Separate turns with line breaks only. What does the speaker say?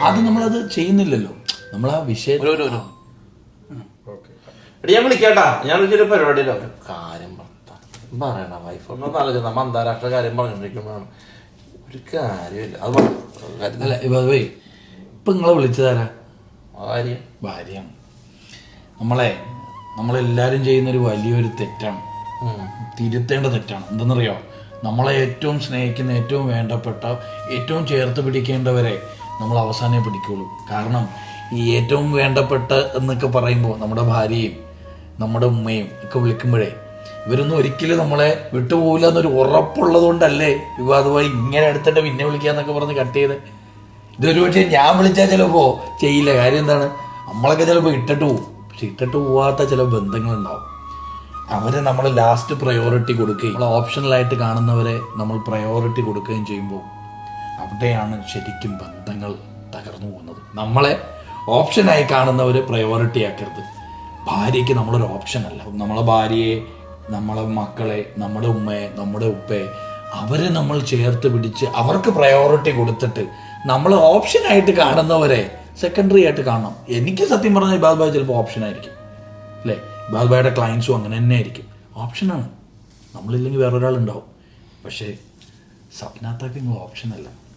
അത് നമ്മളത് ചെയ്യുന്നില്ലല്ലോ. നമ്മൾ ആ വിഷയം
ഒരു ഒരു ഒരു. എടി ഞാൻ വിളിക്കാട്ടാ. ഞാൻ വിളിച്ചൊരു കാര്യം പറഞ്ഞ പറയണ വൈഫ് ഒന്നും ആലോചിച്ച നമ്മ അന്താരാഷ്ട്ര കാര്യം പറഞ്ഞോണ്ടിരിക്കുമ്പോഴാണ്. ഒരു കാര്യമില്ല അത് പറ. കാര്യം-
അല്ല ഇപ്പൊ ഇപ്പൊ നിങ്ങളെ വിളിച്ചതാരാ
കാര്യം
ഭാര്യയാണ് നമ്മളെ നമ്മളെല്ലാരും ചെയ്യുന്ന ഒരു വലിയൊരു തെറ്റാണ്.
ഉം.
തിരുത്തേണ്ട തെറ്റാണ്. എന്തെന്നറിയോ? നമ്മളെ ഏറ്റവും സ്നേഹിക്കുന്ന ഏറ്റവും വേണ്ടപ്പെട്ട ഏറ്റവും ചേർത്ത് പിടിക്കേണ്ടവരെ നമ്മൾ അവസാനമേ പിടിക്കുള്ളൂ കാരണം ഈ ഏറ്റവും വേണ്ടപ്പെട്ട എന്നൊക്കെ പറയുമ്പോൾ നമ്മുടെ ഭാര്യയും നമ്മുടെ ഉമ്മയും ഒക്കെ വിളിക്കുമ്പോഴേ ഇവരൊന്നും ഒരിക്കലും നമ്മളെ വിട്ടുപോകില്ല എന്നൊരു ഉറപ്പുള്ളത് കൊണ്ടല്ലേ വിവാദമായി ഇങ്ങനെ എടുത്തിട്ട് പിന്നെ വിളിക്കാന്നൊക്കെ പറഞ്ഞ് കട്ട് ചെയ്ത്. ഇതൊരു പക്ഷേ ഞാൻ വിളിച്ചാൽ ചിലപ്പോൾ ചെയ്യില്ല. കാര്യം എന്താണ്? നമ്മളൊക്കെ ചിലപ്പോൾ ഇട്ടിട്ട് പോകും പക്ഷെ ഇട്ടിട്ട് പോവാത്ത ചില ബന്ധങ്ങളുണ്ടാവും. അവരെ നമ്മൾ ലാസ്റ്റ് പ്രയോറിറ്റി കൊടുക്കുകയും നമ്മൾ ഓപ്ഷണലായിട്ട് കാണുന്നവരെ നമ്മൾ പ്രയോറിറ്റി കൊടുക്കുകയും ചെയ്യുമ്പോൾ അവിടെയാണ് ശരിക്കും ബന്ധങ്ങൾ തകർന്നു പോകുന്നത്. നമ്മളെ ഓപ്ഷനായി കാണുന്നവരെ പ്രയോറിറ്റി ആക്കരുത്. ഭാര്യയ്ക്ക് നമ്മളൊരു ഓപ്ഷൻ അല്ല. നമ്മളെ ഭാര്യയെ നമ്മളെ മക്കളെ നമ്മുടെ ഉമ്മയെ നമ്മുടെ ഉപ്പയെ അവരെ നമ്മൾ ചേർത്ത് പിടിച്ച് അവർക്ക് പ്രയോറിറ്റി കൊടുത്തിട്ട് നമ്മൾ ഓപ്ഷനായിട്ട് കാണുന്നവരെ സെക്കൻഡറി ആയിട്ട് കാണണം. എനിക്ക് സത്യം പറഞ്ഞാൽ ഇബാദ് ഭായ് ചിലപ്പോൾ ഓപ്ഷൻ ആയിരിക്കും. അല്ലേ? ഇബാദ് ഭായുടെ ക്ലയൻസും അങ്ങനെ തന്നെ ആയിരിക്കും. ഓപ്ഷനാണ് നമ്മളില്ലെങ്കിൽ വേറൊരാളുണ്ടാവും. പക്ഷേ സപ്നാത്താക്ക് നിങ്ങൾ ഓപ്ഷൻ അല്ല.